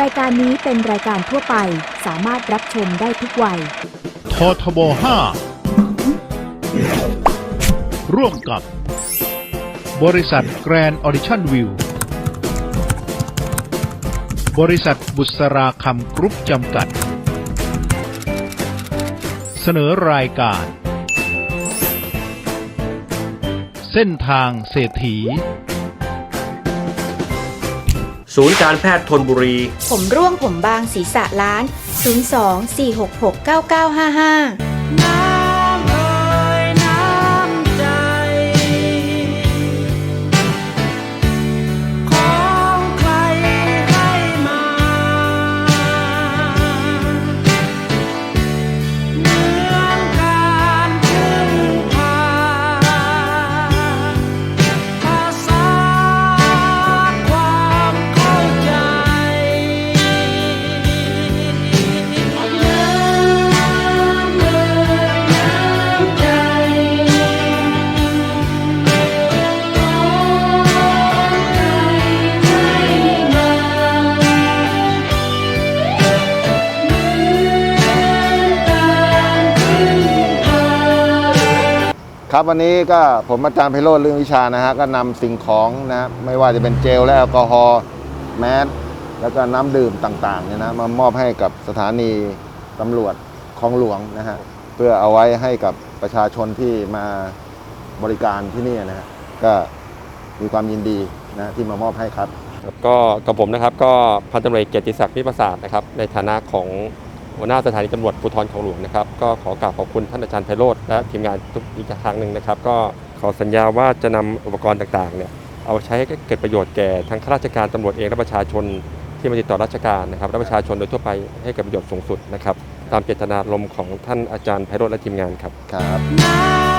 รายการนี้เป็นรายการทั่วไปสามารถรับชมได้ทุกวัย ททบ 5 ร่วมกับ บริษัทแกรนด์ออดิชั่นวิว บริษัทบุษราคำกรุ๊ปจำกัด เสนอรายการ เส้นทางเศรษฐี ศูนย์การแพทย์ทนบุรี ผมร่วงผมบางศีรษะล้าน 02-466-9955 วันนี้ก็ผมอาจารย์ไพโรธเรื่องวิชานะฮะก็นำสิ่งของนะไม่ว่าจะเป็นเจลและแอลกอฮอล์แมสแล้วก็น้ำดื่มต่างๆเนี่ยนะมามอบให้กับสถานีตำรวจคลองหลวงนะฮะเพื่อเอาไว้ให้กับประชาชนที่มาบริการที่นี่นะฮะก็มีความยินดีนะที่มามอบให้ครับ ก็กับผมนะครับก็พันตำรวจเกเกียรติศักดิ์พิประสาทนะครับในฐานะของ หัวหน้าสถานีตำรวจภูธรของหลวงนะครับก็ขอกราบขอบคุณท่านอาจารย์ไพโรธและทีมงานทุกอีกครั้งหนึ่งนะครับ ก็ขอสัญญาว่าจะนำอุปกรณ์ต่างๆเนี่ยเอาใช้ให้เกิดประโยชน์แก่ทั้งข้าราชการตำรวจเองและประชาชนที่มาติดต่อราชการนะครับและประชาชนโดยทั่วไปให้เกิดประโยชน์สูงสุดนะครับตามเจตนารมณ์ของท่านอาจารย์ไพโรธและทีมงานครับครับ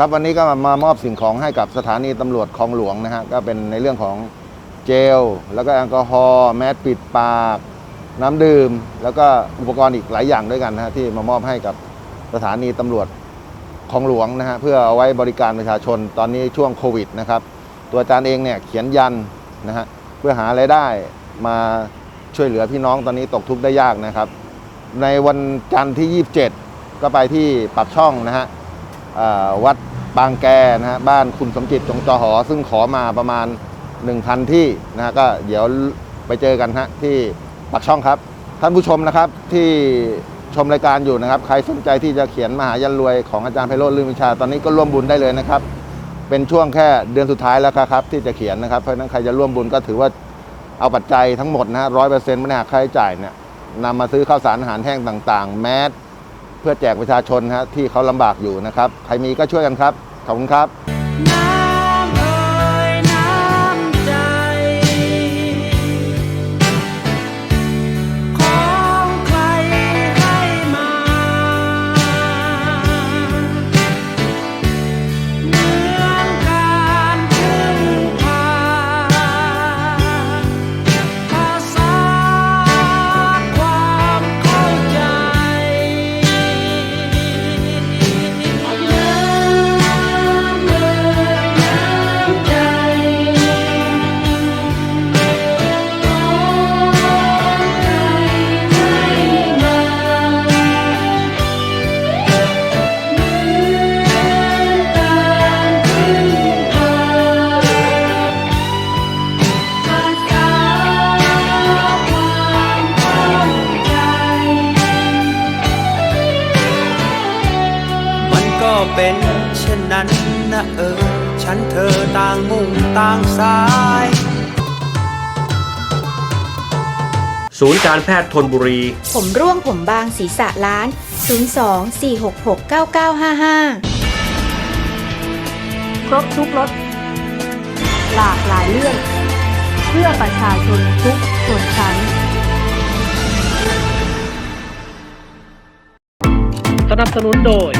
ครับวันนี้ก็มามอบสิ่งของให้กับสถานีตำรวจคลองหลวงนะฮะก็เป็นในเรื่องของเจล แล้วก็แอลกอฮอล์แมสปิดปาก น้ำดื่ม แล้วก็อุปกรณ์อีกหลายอย่างด้วยกันนะฮะที่มามอบให้กับสถานีตำรวจคลองหลวงนะฮะเพื่อเอาไว้บริการประชาชนตอนนี้ช่วงโควิดนะครับตัวอาจารย์เองเนี่ยเขียนยันนะฮะเพื่อหาไรายได้มาช่วยเหลือพี่น้องตอนนี้ตกทุกข์ได้ยากนะครับ ในวันจันทร์ที่ 27 ก็ไปที่ปากช่องนะฮะวัด บางแกนะฮะบ้านคุณสมจิตจงจอหอ ซึ่งขอมาประมาณ 1,000 ที่นะฮะก็เดี๋ยวไปเจอกันฮะที่ปากช่องครับ ท่านผู้ชมนะครับที่ชมรายการอยู่นะครับ ใครสนใจที่จะเขียนมหายันรวยของอาจารย์ไพโรธลืมวิชาตอนนี้ก็ร่วมบุญได้เลยนะครับ เป็นช่วงแค่เดือนสุดท้ายแล้วครับ ที่จะเขียนนะครับเพราะฉะนั้นใครจะร่วมบุญก็ถือว่าเอาปัจจัยทั้งหมดนะฮะร้อยเปอร์เซ็นต์ไม่หักค่าใช้จ่ายเนี่ยนำมาซื้อข้าวสารอาหารแห้งต่าง ๆ แมส เพื่อแจกประชาชนฮะที่เขาลำบากอยู่นะครับ ใครมีก็ช่วยกันครับ ขอบคุณครับ เป็นเช่นนั้นนะเออ ฉันเธอต่างมุ่งต่างสาย ศูนย์การแพทย์ทนบุรี ผมร่วงผมบางศีรษะล้าน 02-466-9955 ครบทุกรถหลากหลายเรื่อง เพื่อประชาชนทุกส่วนชั้น สนับสนุนโดย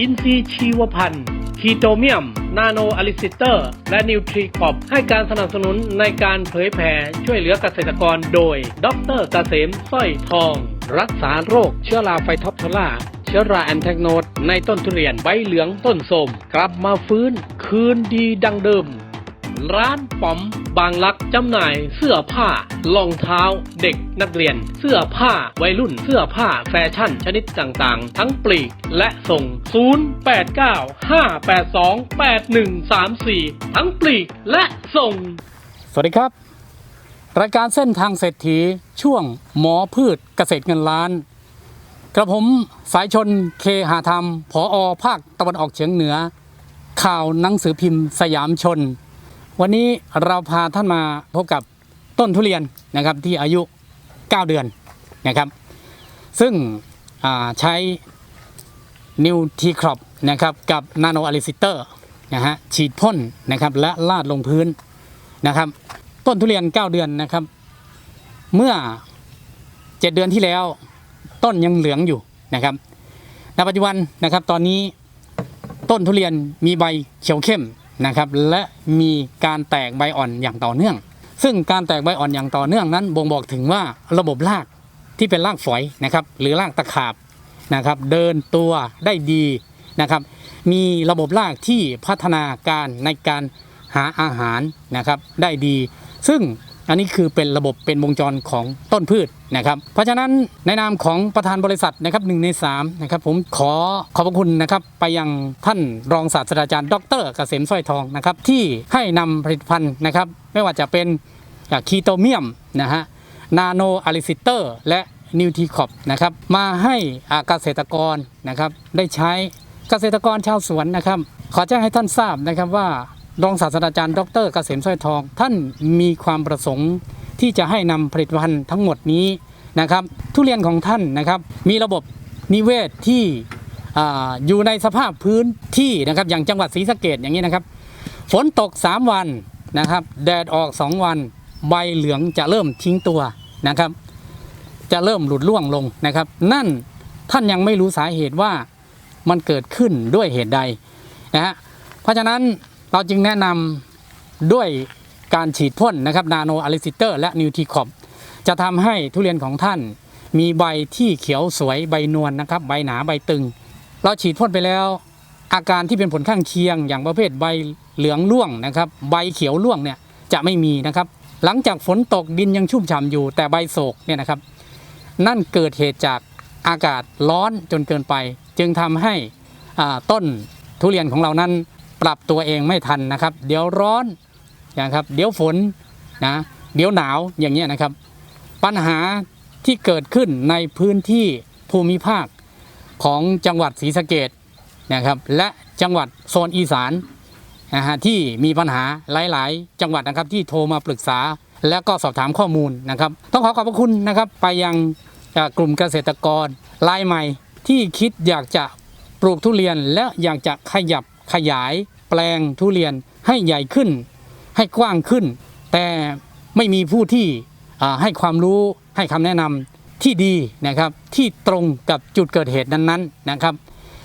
อินซีย์ชีวพันธุ์คีโตเมียม นาโนอลิซิเตอร์ และนิวทรีคอปให้การสนับสนุนในการเผยแผ่ช่วยเหลือเกษตรกรโดย ดรเกษมสร้อยทอง รักษาโรคเชื้อราไฟท็อปทล่าเชื้อราแอนแทกโนดในต้นทุเรียนใบเหลืองต้นสมกลับมาฟื้น คืนดีดังเดิม ร้านป๋อมบางลักจำหน่ายเสื้อผ้ารองเท้า เด็กนักเรียน เสื้อผ้าวัยรุ่นเสื้อผ้าแฟชั่นชนิดต่างๆ ทั้งปลีกและส่ง 0895828134 ทั้งปลีกและส่ง สวัสดีครับ รายการเส้นทางเศรษฐีช่วงหมอพืชเกษตรเงินล้าน กระผมสายชนเคหาธรรมผออภาคตะวันออกเฉียงเหนือ ข่าวหนังสือพิมพ์สยามชน วันนี้เราพาท่านมาพบกับต้นทุเรียนนะครับที่อายุ 9 เดือนนะครับ ซึ่งใช้นิวทีครอปนะครับกับนาโนอลิซิเตอร์นะฮะฉีดพ่นนะครับและลาดลงพื้นนะครับ ต้นทุเรียน 9 เดือนนะครับ เมื่อ 7 เดือนที่แล้วต้นยังเหลืองอยู่นะครับในปัจจุบันนะครับตอนนี้ต้นทุเรียนมีใบเขียวเข้ม นะครับและมีการแตกใบอ่อนอย่างต่อเนื่อง ซึ่งการแตกใบอ่อนอย่างต่อเนื่องนั้นบ่งบอกถึงว่าระบบรากที่เป็นรากฝอยนะครับหรือรากตะขาบนะครับเดินตัวได้ดีนะครับมีระบบรากที่พัฒนาการในการหาอาหารนะครับได้ดี ซึ่ง อันนี้คือเป็นระบบเป็นวงจรของต้นพืชนะครับ เพราะฉะนั้นในนามของประธานบริษัทนะครับหนึ่งในสามนะครับผมขอขอบพระคุณนะครับไปยังท่านรองศาสตราจารย์ ดรเกษมสร้อยทองนะครับที่ให้นำผลิตภัณฑ์นะครับ ไม่ว่าจะเป็นคีโตเมียมนะฮะนาโนอลิซิเตอร์และนิวทีคอปนะครับมาให้อาเกษตรกรนะครับได้ใช้เกษตรกรชาวสวนนะครับ ขอแจ้งให้ท่านทราบนะครับว่า รองศาสตราจารย์ ดรเกษมสร้อยทอง ท่านมีความประสงค์ที่จะให้นำผลิตภัณฑ์ทั้งหมดนี้นะครับ ทุเรียนของท่านนะครับ มีระบบนิเวศที่ออยู่ในสภาพพื้นที่นะครับ อย่างจังหวัดศรีสะเกดอย่างนี้นะครับ ฝนตก 3 วันนะครับ แดดออก 2 วัน ใบเหลืองจะเริ่มทิ้งตัวนะครับ จะเริ่มหลุดร่วงลงนะครับ นั่นท่านยังไม่รู้สาเหตุว่ามันเกิดขึ้นด้วยเหตุใดนะฮะเพราะฉะนั้น เราจึงแนะนำด้วยการฉีดพ่นนะครับนาโนอลิซิเตอร์และนิวทีคอปจะทำให้ทุเรียนของท่าน มีใบที่เขียวสวยใบนวลนะครับ ใบหนาใบตึง เราฉีดพ่นไปแล้ว อาการที่เป็นผลข้างเคียง อย่างประเภทใบเหลืองร่วงนะครับ ใบเขียวร่วงเนี่ยจะไม่มีนะครับ หลังจากฝนตกดินยังชุ่มฉ่ำอยู่ แต่ใบโศกเนี่ยนะครับ นั่นเกิดเหตุจากอากาศร้อนจนเกินไป จึงทำให้ต้นทุเรียนของเรานั้น ปรับตัวเองไม่ทันนะครับ เดี๋ยวร้อนนะครับเดี๋ยวฝนนะเดี๋ยวหนาวอย่างเงี้ยนะครับ ปัญหาที่เกิดขึ้นในพื้นที่ภูมิภาคของจังหวัดศรีสะเกดนะครับ และจังหวัดโซนอีสานนะฮะที่มีปัญหาหลาย ๆ จังหวัดนะครับที่โทรมาปรึกษา และก็สอบถามข้อมูลนะครับ ต้องขอขอบพระคุณนะครับไปยังกลุ่มเกษตรกรรายใหม่ที่คิดอยากจะปลูกทุเรียนและอยากจะขยับขยาย แปลงทุเรียนให้ใหญ่ขึ้น ให้กว้างขึ้น แต่ไม่มีผู้ที่ให้ความรู้ให้คำแนะนำที่ดีนะครับที่ตรงกับจุดเกิดเหตุนั้นๆนะครับ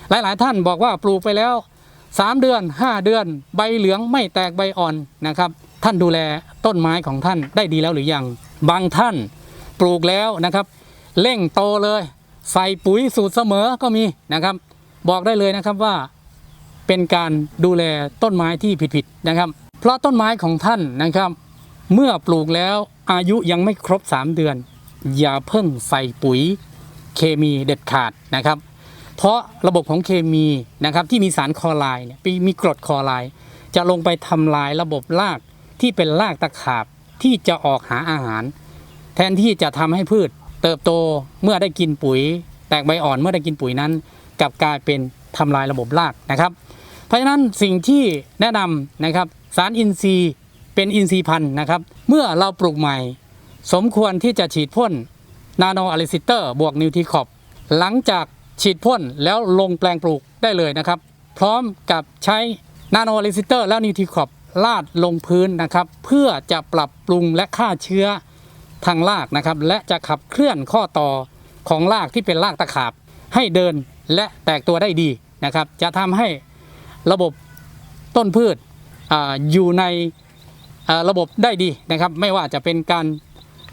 หลายๆท่านบอกว่าปลูกไปแล้ว 3 เดือน 5 เดือน ใบเหลืองไม่แตกใบอ่อนนะครับ ท่านดูแลต้นไม้ของท่านได้ดีแล้วหรือยังบางท่านปลูกแล้วนะครับ เร่งโตเลย ใส่ปุ๋ยสูตรเสมอก็มีนะครับ บอกได้เลยนะครับว่า เป็นการดูแลต้นไม้ที่ผิดๆนะครับ เพราะต้นไม้ของท่านนะครับ เมื่อปลูกแล้วอายุยังไม่ครบ 3 เดือน อย่าเพิ่งใส่ปุ๋ยเคมีเด็ดขาดนะครับ เพราะระบบของเคมีนะครับที่มีสารคอไรด์เนี่ยมีกรดคอไรด์จะลงไปทำลายระบบรากที่เป็นรากตะขาบที่จะออกหาอาหาร แทนที่จะทำให้พืชเติบโตเมื่อได้กินปุ๋ย แตกใบอ่อนเมื่อได้กินปุ๋ยนั้นกลับกลายเป็นทำลายระบบรากนะครับ เพราะฉะนั้นสิ่งที่แนะนำนะครับสารอินทรีย์เป็นอินทรีย์พันธุ์นะครับ เมื่อเราปลูกใหม่ สมควรที่จะฉีดพ่นนาโนอลิซิเตอร์บวกนิวทีคอปหลังจากฉีดพ่นแล้วลงแปลงปลูกได้เลยนะครับ พร้อมกับใช้นาโนอลิซิเตอร์แล้วนิวทีคอปลาดลงพื้นนะครับ เพื่อจะปรับปรุงและฆ่าเชื้อทางรากนะครับ และจะขับเคลื่อนข้อต่อของรากที่เป็นรากตะขาบ ให้เดินและแตกตัวได้ดีนะครับ จะทำให้ ระบบต้นพืชออยู่ในระบบได้ดีนะครับ ไม่ว่าจะเป็นการ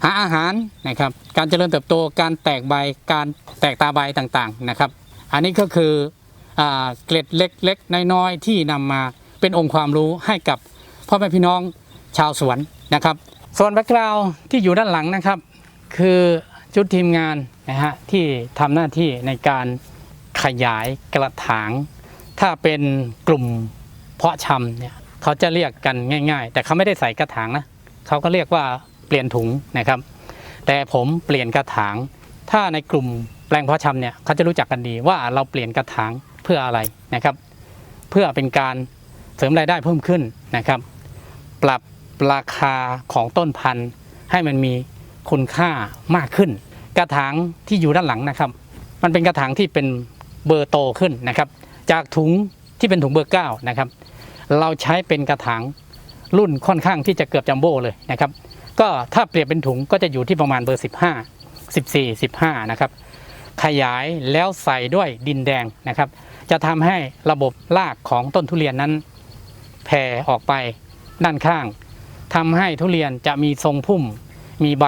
หาอาหารนะครับ การเจริญเติบโตการแตกใบการแตกตาใบต่างๆนะครับ อันนี้ก็คืออเกล็ดเล็กๆน้อยๆที่นำมาเป็นองค์ความรู้ให้กับพ่อแม่พี่น้องชาวสวนนะครับ ส่วนแบ็กกราวที่อยู่ด้านหลังนะครับ คือชุดทีมงานนะฮะที่ทำหน้าที่ในการขยายกระถาง ถ้าเป็นกลุ่มเพาะชำเนี่ยเขาจะเรียกกันง่าย ๆ แต่เขาไม่ได้ใส่กระถางนะเขาก็เรียกว่าเปลี่ยนถุงนะครับ แต่ผมเปลี่ยนกระถาง ถ้าในกลุ่มแปลงเพาะชำเนี่ยเขาจะรู้จักกันดีว่าเราเปลี่ยนกระถางเพื่ออะไรนะครับ เพื่อเป็นการเสริมรายได้เพิ่มขึ้นนะครับ ปรับราคาของต้นพันธุ์ให้มันมีคุณค่ามากขึ้น กระถางที่อยู่ด้านหลังนะครับ มันเป็นกระถางที่เป็นเบอร์โตขึ้นนะครับ จากถุงที่เป็นถุงเบอร์9นะครับเราใช้เป็นกระถางรุ่นค่อนข้างที่จะเกือบจัมโบ้เลยนะครับ ก็ถ้าเปรียบเป็นถุงก็จะอยู่ที่ประมาณเบอร์ 15 14 15นะครับขยายแล้วใส่ด้วยดินแดงนะครับ จะทำให้ระบบรากของต้นทุเรียนนั้นแผ่ออกไปด้านข้างทำให้ทุเรียนจะมีทรงพุ่ม มีใบ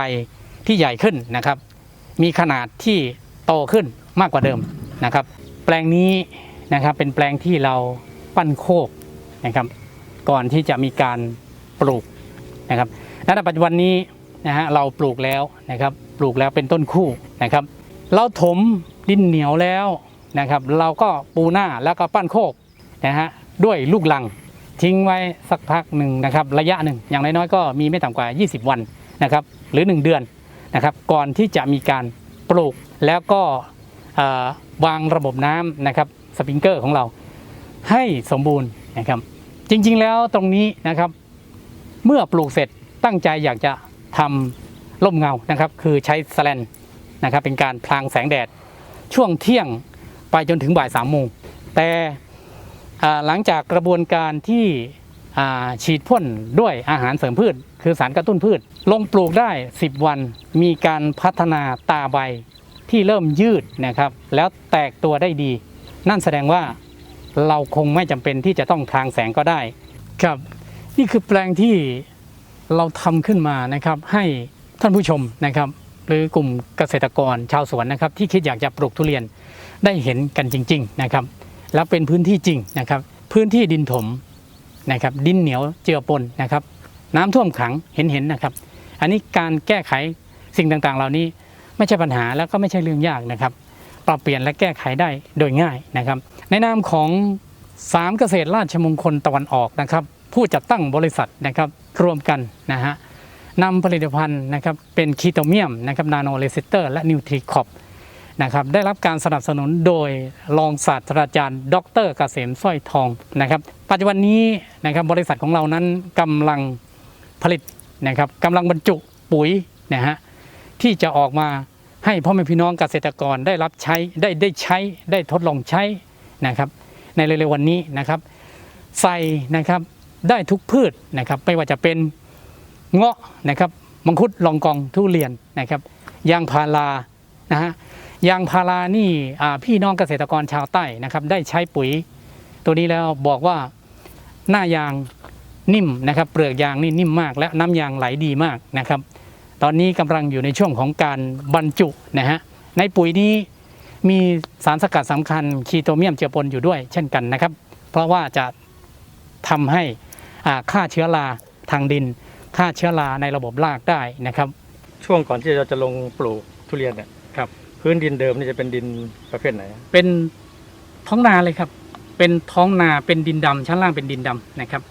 ที่ใหญ่ขึ้นนะครับ มีขนาดที่โตขึ้นมากกว่าเดิมนะครับ แปลงนี้ นะครับ เป็นแปลงที่เราปั้นโคกนะครับ ก่อนที่จะมีการปลูกนะครับและในปัจจุบันนี้นะฮะเราปลูกแล้วนะครับปลูกแล้วเป็นต้นคู่นะครับ เราถมดินเหนียวแล้วนะครับ เราก็ปูหน้าแล้วก็ปั้นโคกนะฮะด้วยลูกลังทิ้งไว้สักพักหนึ่งนะครับ ระยะหนึ่งอย่างน้อยๆก็มีไม่ต่ำกว่า 20 วันนะครับ หรือ 1 เดือนนะครับ ก่อนที่จะมีการปลูกแล้วก็วางระบบน้ำนะครับ สปริงเกอร์ของเราให้สมบูรณ์นะครับ จริงๆแล้วตรงนี้นะครับ เมื่อปลูกเสร็จตั้งใจอยากจะทำร่มเงานะครับ คือใช้สแลนนะครับเป็นการพลางแสงแดด ช่วงเที่ยงไปจนถึงบ่ายสามโมงแต่หลังจากกระบวนการที่ฉีดพ่นด้วยอาหารเสริมพืช คือสารกระตุ้นพืช ลงปลูกได้ 10 วัน มีการพัฒนาตาใบที่เริ่มยืดนะครับ แล้วแตกตัวได้ดี นั่นแสดงว่าเราคงไม่จำเป็นที่จะต้องพลางแสงก็ได้ ครับ นี่คือแปลงที่เราทำขึ้นมานะครับ ให้ท่านผู้ชมนะครับ หรือกลุ่มเกษตรกรชาวสวนนะครับ ที่คิดอยากจะปลูกทุเรียนได้เห็นกันจริง ๆนะครับ แล้วเป็นพื้นที่จริงนะครับ พื้นที่ดินถมนะครับ ดินเหนียวเจือปนนะครับ น้ำท่วมขังเห็นๆนะครับ อันนี้การแก้ไขสิ่งต่างๆ เหล่านี้ไม่ใช่ปัญหาแล้วก็ไม่ใช่เรื่องยากนะครับ ปรับเปลี่ยนและแก้ไขได้โดยง่ายนะครับ ในนามของสามเกษตรราชมงคลตะวันออกนะครับ ผู้จัดตั้งบริษัทนะครับรวมกันนะฮะนำผลิตภัณฑ์นะครับเป็นคีโตเมียมนะครับนาโนเลซิเตอร์และนิวทรีคอปนะครับได้รับการสนับสนุนโดยรองศาสตราจารย์ ดรเกษมสร้อยทองนะครับ ปัจจุบันนี้นะครับบริษัทของเรานั้นกำลังผลิตนะครับกำลังบรรจุปุ๋ยนะฮะที่จะออกมา ให้พ่อแม่พี่น้องเกษตรกรได้รับใช้ได้ได้ใช้ได้ทดลองใช้นะครับ ในเร็วๆวันนี้นะครับ ใส่นะครับได้ทุกพืชนะครับ ไม่ว่าจะเป็นเงาะนะครับมังคุดลองกองทุเรียนนะครับยางพารานะฮะยางพารานี่พี่น้องเกษตรกรชาวใต้นะครับ ได้ใช้ปุ๋ย ตัวนี้แล้วบอกว่าหน้ายางนิ่มนะครับ เปลือกยางนี่นิ่มมาก และน้ำยางไหลดีมากนะครับ ตอนนี้กำลังอยู่ในช่วงของการบรรจุนะฮะในปุ๋ยนี้มีสารสกัดสำคัญคีโตเมียมเจือปนอยู่ด้วยเช่นกันนะครับ เพราะว่าจะทำให้อ่าฆ่าเชื้อราทางดินฆ่าเชื้อราในระบบรากได้นะครับ ช่วงก่อนที่เราจะลงปลูกทุเรียนเนี่ยครับพื้นดินเดิมนี่จะเป็นดินประเภทไหน เป็นท้องนาเลยครับ เป็นท้องนาเป็นดินดำชั้นล่างเป็นดินดำนะครับ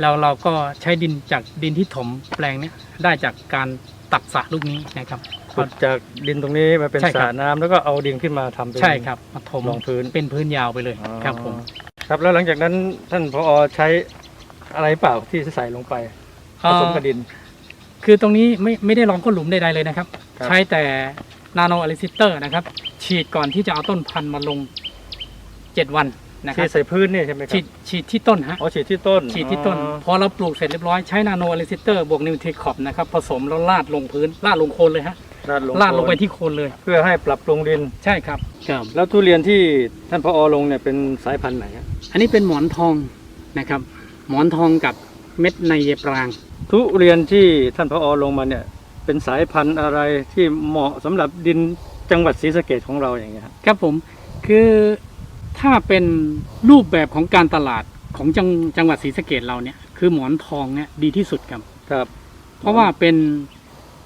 แล้วเราก็ใช้ดินจากดินที่ถมแปลงเนี้ยได้จากการ ตัดสระลูกนี้นะครับขุดจากดินตรงนี้มาเป็นใช่สครับระน้ำแล้วก็เอาดินขึ้นมาทำเป็นใช่ครับมาถมรองพื้นเป็นพื้นยาวไปเลยอ๋อครับผมครับแล้วหลังจากนั้นท่านพอใช้อะไรเปล่าที่ใส่ลงไปผสมกับดิน คือตรงนี้ไม่ไม่ได้ลองก้นหลุมใดๆเลยนะครับครับใช้แต่นาโนอลิซิเตอร์นะครับ ฉีดก่อนที่จะเอาต้นพันธุ์มาลง 7 วัน นะคฉีรัดบใส่พื้นนี่ใช่ไหมครัฉีดฉีดที่ต้นฮะอ๋อฉีดที่ต้นฉีดที่ต้นอ๋อพอเราปลูกเสร็จเรียบร้อยใช้นาโนอลิซิเตอร์บวกนิวทรีคอปนะครับผสมแล้วลาดลงพื้นลาดลงโคนเลยฮะลาดลงลาดลงไปโคนที่โคนเลย เพื่อให้ปรับปรุงดิน ใช่ครับ ครับ แล้วทุเรียนที่ท่านพอลงเนี่ยเป็นสายพันธุ์ไหนฮะอันนี้เป็นหมอนทองนะครับ หมอนทองกับเม็ดในเยปราง ทุเรียนที่ท่านพอลงมาเนี่ยเป็นสายพันธุ์อะไรที่เหมาะสำหรับดินจังหวัดศรีสะเกดของเราอย่างเงี้ยครับครับผมคือ ถ้าเป็นรูปแบบของการตลาดของจังจังหวัดศรีสะเกดเราเนี่ยคือหมอนทองเนี่ยดีที่สุดครับ ครับ เพราะว่าเป็น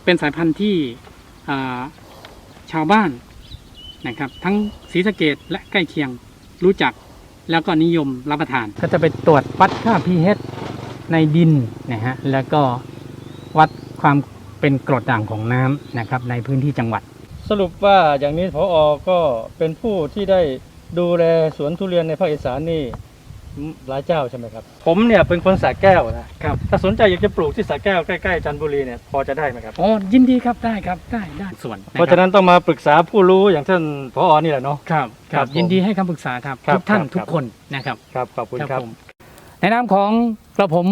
เป็นสายพันธุ์ที่อ่าชาวบ้านนะครับ ทั้งศรีสะเกดและใกล้เคียงรู้จักแล้วก็นิยมรับประทาน ก็จะไปตรวจวัดค่า pH ในดินนะฮะแล้วก็วัดความเป็นกรดด่างของน้ำนะครับในพื้นที่จังหวัด สรุปว่าอย่างนี้พอก็เป็นผู้ที่ได้ ดูแลสวนทุเรียนในภาคอีสานนี่หลายเจ้าใช่ไหมครับ ผมเนี่ยเป็นคนสระแก้วนะครับถ้าสนใจอยากจะปลูกที่สระแก้วใกล้ๆจันทบุรีเนี่ยพอจะได้ไหมครับอ๋อยินดีครับได้ครับได้ได้ส่วนเพราะฉะนั้นต้องมาปรึกษาผู้รู้อย่างท่านพอนี่แหละเนาะครับคครัรับบผมยินดีให้คำปรึกษาครับครับทุกท่านครับทุกคนนะครับครับขอบคุณครับผมในนามของกระผม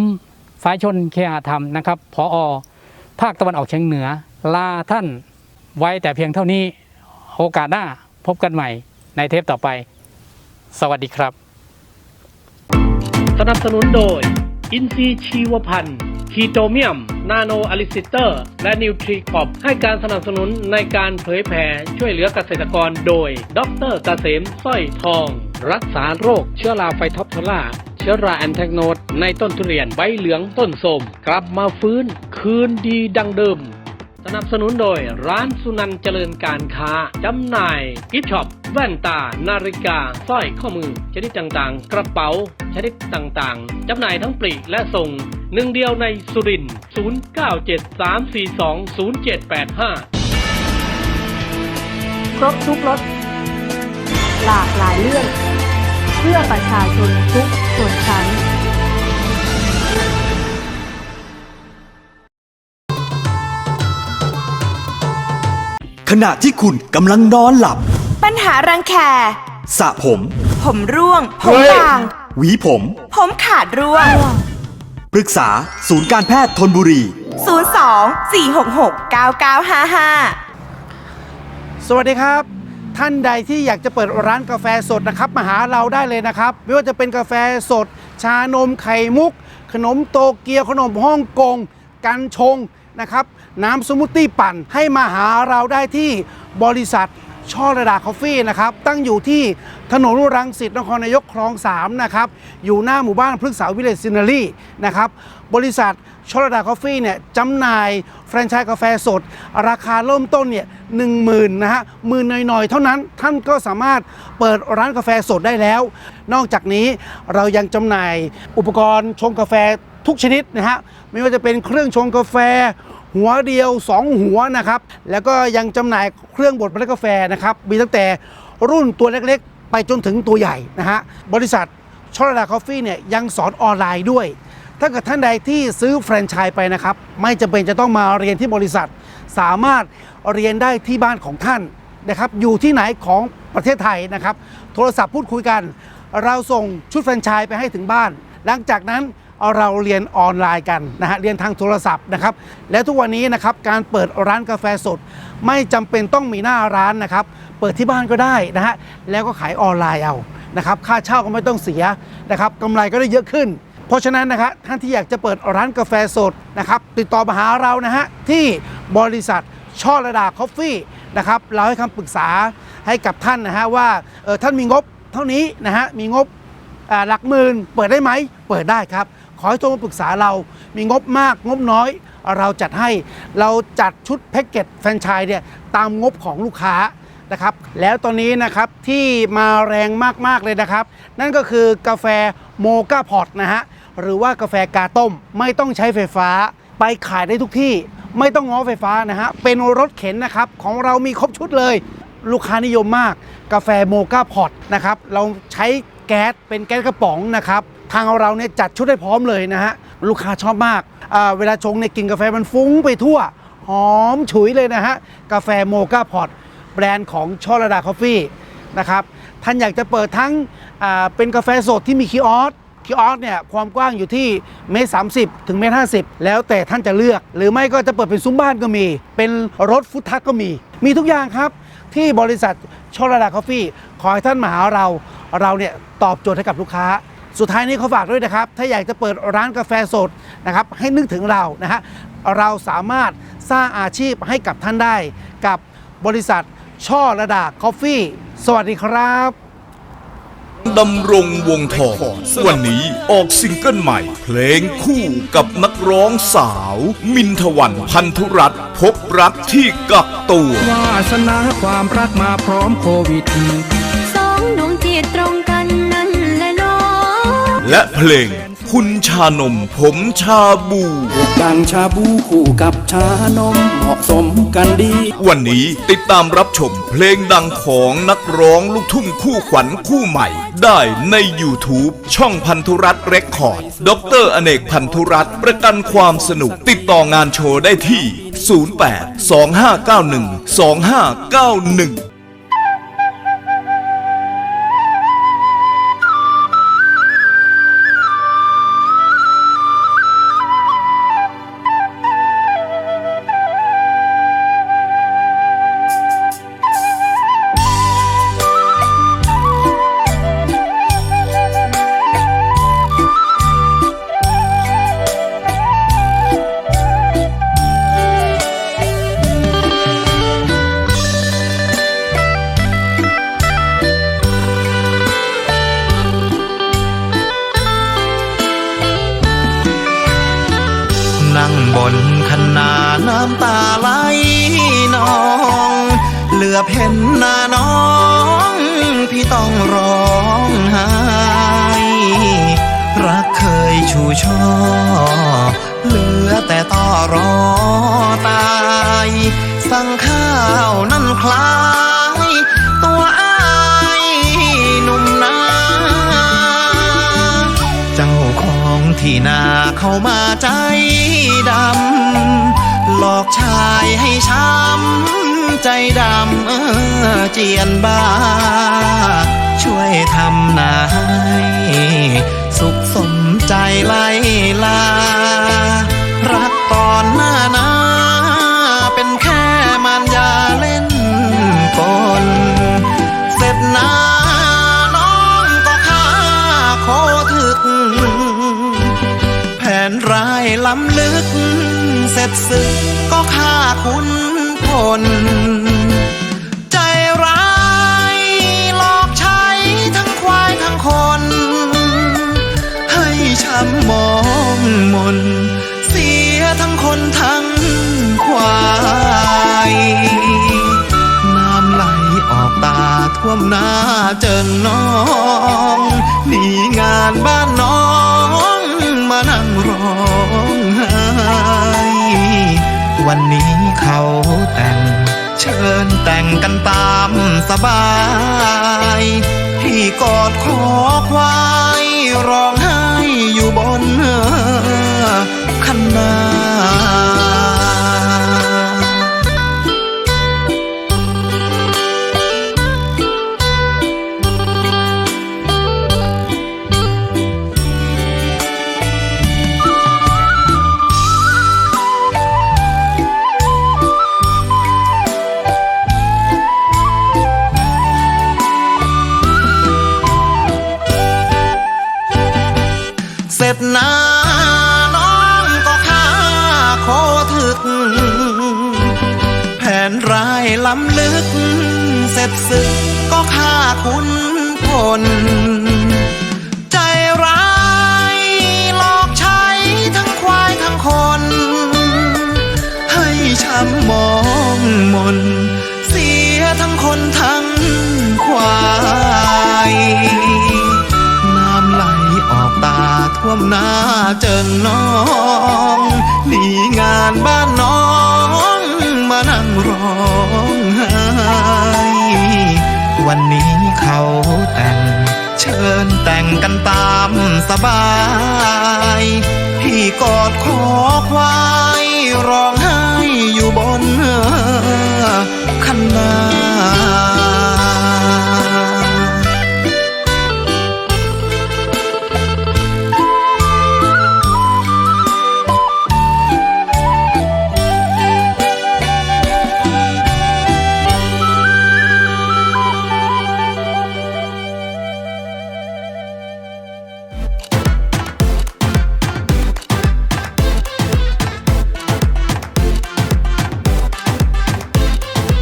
สายชนเคหธรรมนะครับพอภาคตะวันออกเฉียงเหนือ ลาท่านไว้แต่เพียงเท่านี้โอกาสหน้าพบกันใหม่ในเทปต่อไป สวัสดีครับ สนับสนุนโดย อินซีชีวพันธ์คีโตเมียม นาโนอลิซิเตอร์ และนิวทรีคอปให้การสนับสนุนในการเผยแผ่ช่วยเหลือเกษตรกรโดย ดรเกษมสร้อยทอง รักษาโรคเชื้อราไฟท็อปโทล่าเชื้อราแอนแทกโนดในต้นทุเรียนใบเหลืองต้นโสมกลับมาฟื้น คืนดีดังเดิม สนับสนุนโดยร้านสุนันเจริญการค้า จำหน่าย กิฟช็อป แว่นตา นาฬิกาสร้อยข้อมือ ชนิดต่างๆ กระเป๋า ชนิดต่างๆ จำหน่ายทั้งปลีกและส่ง หนึ่งเดียวในสุรินทร์0973420785 ครบทุกรสหลากหลายเรื่อง เพื่อประชาชนทุกส่วนชั้น ขณะที่คุณกำลังนอนหลับปัญหารังแค สระผม ผมร่วง ผมบาง หวีผม ผมขาดร่วง ปรึกษาศูนย์การแพทย์ทนบุรี 02 466 9955สวัสดีครับ ท่านใดที่อยากจะเปิดร้านกาแฟสดนะครับมาหาเราได้เลยนะครับ ไม่ว่าจะเป็นกาแฟสด ชานมไข่มุก ขนมโตเกียวขนมฮ่องกง กันชงนะครับ น้ำสมูทตี้ปั่นให้มาหาเราได้ที่บริษัทช่อระดาคอฟฟี่นะครับ ตั้งอยู่ที่ถนนรังสิตนครนายกคลอง 3 นะครับ อยู่หน้าหมู่บ้านพฤกษาวิเลจซินารีนะครับ บริษัทชลดาคอฟฟี่เนี่ยจำหน่ายแฟรนไชส์กาแฟสด ราคาเริ่มต้นเนี่ยหนึ่งหมื่นนะฮะหมื่นหน่อยๆ เท่านั้นท่านก็สามารถเปิดร้านกาแฟสดได้แล้ว นอกจากนี้เรายังจำหน่ายอุปกรณ์ชงกาแฟทุกชนิดนะฮะไม่ว่าจะเป็นเครื่องชงกาแฟ หัวเดียว 2 หัวนะครับ แล้วก็ยังจำหน่ายเครื่องบดเมล็ดกาแฟนะครับ มีตั้งแต่รุ่นตัวเล็กๆ ไปจนถึงตัวใหญ่นะฮะ บริษัทชอลดาคอฟฟี่เนี่ยยังสอนออนไลน์ด้วย ถ้าเกิดท่านใดที่ซื้อแฟรนไชส์ไปนะครับ ไม่จำเป็นจะต้องมาเรียนที่บริษัท สามารถเรียนได้ที่บ้านของท่านนะครับ อยู่ที่ไหนของประเทศไทยนะครับ โทรศัพท์พูดคุยกัน เราส่งชุดแฟรนไชส์ไปให้ถึงบ้าน หลังจากนั้น เราเรียนออนไลน์กันนะฮะเรียนทางโทรศัพท์นะครับและทุกวันนี้นะครับการเปิดร้านกาแฟสด ไม่จำเป็นต้องมีหน้าร้านนะครับเปิดที่บ้านก็ได้นะฮะแล้วก็ขายออนไลน์เอานะครับค่าเช่าก็ไม่ต้องเสียนะครับกำไรก็ได้เยอะขึ้น เพราะฉะนั้นนะครับท่านที่อยากจะเปิดร้านกาแฟสดนะครับติดต่อมาหาเรานะฮะที่บริษัทช่อระดาคอฟฟี่นะครับเราให้คำปรึกษาให้กับท่านนะฮะว่าเออท่านมีงบเท่านี้นะฮะมีงบหลักหมื่นเปิดได้ไหมเปิดได้ครับ ขอให้โทรมาปรึกษาเรามีงบมากงบน้อย เราจัดให้เราจัดชุดแพ็กเกจแฟรนไชส์เนี่ยตามงบของลูกค้านะครับแล้วตอนนี้นะครับที่มาแรงมาก ๆ เลยนะครับ นั่นก็คือกาแฟโมกาพอตนะฮะหรือว่ากาแฟกาต้มไม่ต้องใช้ไฟฟ้า ไปขายได้ทุกที่ไม่ต้องง้อไฟฟ้านะฮะเป็นรถเข็นนะครับของเรามีครบชุดเลย ลูกค้านิยมมาก กาแฟโมกาพอตนะครับเราใช้แก๊สเป็นแก๊สกระป๋องนะครับ ทางเราเนี่ยจัดชุดให้พร้อมเลยนะฮะลูกค้าชอบมากอ่าเวลาชงเนี่ยกินกาแฟมันฟุ้งไปทั่ว หอมฉุยเลยนะฮะ กาแฟโมกาพอตแบรนด์ของช่อระดาคอฟฟี่นะครับท่านอยากจะเปิดทั้งเป็นกาแฟสดที่มีคีออสคีออสเนี่ยความกว้างอยู่ที่เมตรสามถึงเมตรห้แล้วแต่ท่านจะเลือก หรือไม่ก็จะเปิดเป็นซุ้มบ้านก็มี เป็นรถฟุตทักก็มี มีทุกอย่างครับ ที่บริษัทชอระดาคอฟฟี่ขอให้ท่านมาหาเรา เราเนี่ยตอบโจทย์ให้กับลูกค้า สุดท้ายนี้เขาฝากด้วยนะครับ ถ้าอยากจะเปิดร้านกาแฟสดนะครับ ให้นึกถึงเรานะฮะ เราสามารถสร้างอาชีพให้กับท่านได้ กับบริษัทช่อระดาคอฟฟี่ สวัสดีครับดำรงวงทองวันนี้ออกซิงเกิลใหม่ เพลงคู่กับนักร้องสาว มินทวันพันธุรัตน์พบรักที่กักตัววาสนาความรักมาพร้อมโควิดสองดวงจิตตรง และเพลง คุณชานมผมชาบูดังชาบูคู่กับชานมเหมาะสมกันดี วันนี้ติดตามรับชมเพลงดังของนักร้องลูกทุ่งคู่ขวัญคู่ใหม่ ได้ใน YouTube ช่องพันธุรัตน์เรคคอร์ดดรอเนกพันธุรัตน์ประกันความสนุกติดต่องานโชว์ได้ที่ 08 2591 2591 ที่นาเข้ามาใจดำ หลอกชายให้ช้ำใจดำเจียนบ้า ช่วยทำนาให้สุขสมใจไล่ลา ร็จศึกก็ฆ่าคุณพลใจร้ายหลอกใช้ทั้งควายทั้งคน ให้ช้ำมองมน เสียทั้งคนทั้งควายน้ำไหลออกตาท่วมหน้าเจิงน้องหนีงานบ้านน้องมานั่งร้อง วันนี้เขาแต่ง เชิญแต่งกันตามสบาย พี่กอดขอควายร้องไห้อยู่บนคันนา ร็จศึกก็ฆ่าคุณพลใจร้ายหลอกใช้ทั้งควายทั้งคน ให้ช้ำมองมน เสียทั้งคนทั้งควายน้ำไหลออกตาท่วมหน้าเจิงน้องหนีงานบ้านน้องมานั่งรอ วันนี้เขาแต่ง เชิญแต่งกันตามสบาย พี่กอดคอควายร้องไห้อยู่บนคันนา